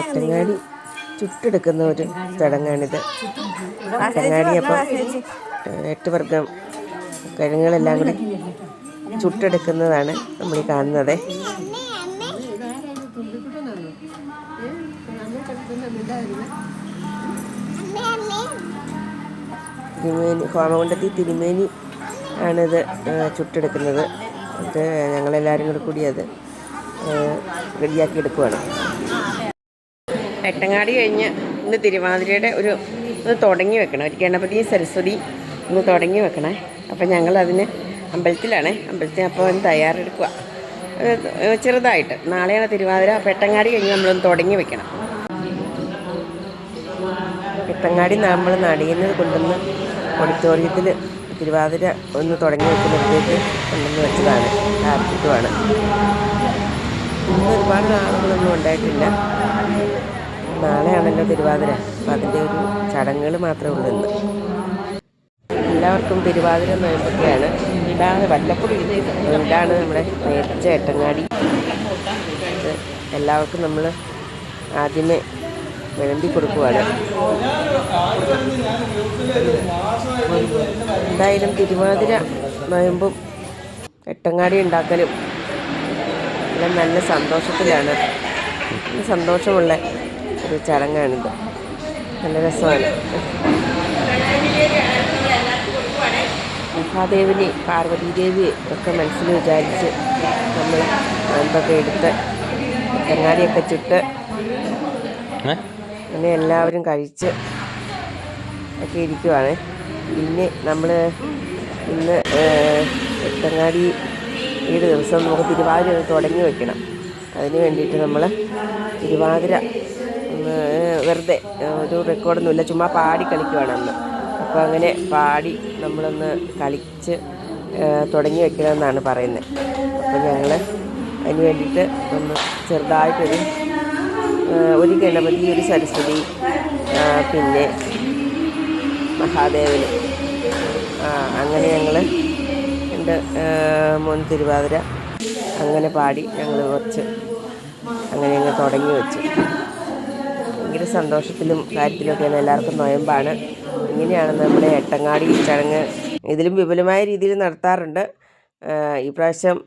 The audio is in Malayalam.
ഒറ്റങ്ങാടി ചുട്ടെടുക്കുന്ന ഒരു ചടങ്ങാണിത്. ഒറ്റങ്ങാടി അപ്പം എട്ട് വർഗം കിഴങ്ങുകളെല്ലാം കൂടി ചുട്ടെടുക്കുന്നതാണ് നമ്മൾ ഈ കാണുന്നത്. തിരുമേനി ഹോമകുണ്ടത്തി തിരുമേനി ആണിത് ചുട്ടെടുക്കുന്നത്. ഇത് ഞങ്ങളെല്ലാവരും കൂടി കൂടി അത് റെഡിയാക്കി എടുക്കുവാണ്. എട്ടങ്ങാടി കഴിഞ്ഞ് ഇന്ന് തിരുവാതിരയുടെ ഒരു ഇത് തുടങ്ങി വെക്കണം. ഒരു ഗണപതി സരസ്വതി ഇന്ന് തുടങ്ങി വെക്കണേ. അപ്പം ഞങ്ങളതിന് അമ്പലത്തിലാണേ. അമ്പലത്തിൽ അപ്പോൾ ഒന്ന് തയ്യാറെടുക്കുക. ചെറുതായിട്ട്. നാളെയാണ് തിരുവാതിര. അപ്പോൾ എട്ടങ്ങാടി കഴിഞ്ഞ് നമ്മളൊന്ന് തുടങ്ങി വെക്കണം. എട്ടങ്ങാടി നമ്മൾ നടിയുന്നത് കൊണ്ടുവന്ന് ഓഡിറ്റോറിയത്തിൽ തിരുവാതിര ഒന്ന് തുടങ്ങി വെക്കുമ്പോഴത്തേക്ക് കൊണ്ടുവന്ന് വെച്ചതാണ്. ആർട്ടിട്ടുമാണ് ഇന്ന് ഒരുപാട് നാളുകളൊന്നും ഉണ്ടായിട്ടില്ല. നാളെയാണല്ലോ തിരുവാതിര. അപ്പം അതിന്റെ ഒരു ചടങ്ങുകൾ മാത്രമേ ഉള്ളൂ ഇന്ന്. എല്ലാവർക്കും തിരുവാതിര നോയമ്പൊക്കെയാണ് ഇതാണ് വല്ലപ്പുഴ ഇതാണ് നമ്മുടെ നേർച്ച എട്ടങ്ങാടി ഇത് എല്ലാവർക്കും നമ്മൾ ആദ്യമേ വിളമ്പി കൊടുക്കുവാണ്. എന്തായാലും തിരുവാതിര നോയമ്പും എട്ടങ്ങാടി ഉണ്ടാക്കലും എല്ലാം നല്ല സന്തോഷത്തിലാണ്. സന്തോഷമുള്ള ഒരു ചടങ്ങാണിത്. നല്ല രസമാണ്. മഹാദേവിനെ പാർവതീദേവിയെ ഒക്കെ മനസ്സിൽ വിചാരിച്ച് നമ്മൾ നോമ്പൊക്കെ എടുത്ത് തെങ്ങാടിയൊക്കെ ചുട്ട് അങ്ങനെ എല്ലാവരും കഴിച്ച് ഒക്കെ ഇരിക്കുവാണ്. പിന്നെ നമ്മൾ ഇന്ന് തെങ്ങാടി ഈ ദിവസം നമുക്ക് തിരുവാതിര തുടങ്ങി വെക്കണം. അതിന് വേണ്ടിയിട്ട് നമ്മൾ തിരുവാതിര വെറുതെ ഒരു റെക്കോർഡൊന്നുമില്ല ചുമ്മാ പാടി കളിക്കുവാണ് അന്ന്. അപ്പോൾ അങ്ങനെ പാടി നമ്മളൊന്ന് കളിച്ച് തുടങ്ങി വെക്കണമെന്നാണ് പറയുന്നത്. അപ്പോൾ ഞങ്ങൾ അതിന് വേണ്ടിയിട്ട് ഒന്ന് ചെറുതായിട്ടൊരു ഒരു ഗണപതി ഒരു സരസ്വതി പിന്നെ മഹാദേവന്. അങ്ങനെ ഞങ്ങൾ എന്റെ മൂന്ന് തിരുവാതിര അങ്ങനെ പാടി ഞങ്ങൾ കുറച്ച് അങ്ങനെ ഞങ്ങൾ തുടങ്ങി വെച്ചു. ഭയങ്കര സന്തോഷത്തിലും കാര്യത്തിലൊക്കെയാണ് എല്ലാവർക്കും നോയമ്പാണ്. ഇങ്ങനെയാണ് നമ്മുടെ എട്ടങ്ങാടി ചടങ്ങ് ഇതിലും വിപുലമായ രീതിയിൽ നടത്താറുണ്ട്. ഇപ്രാവശ്യം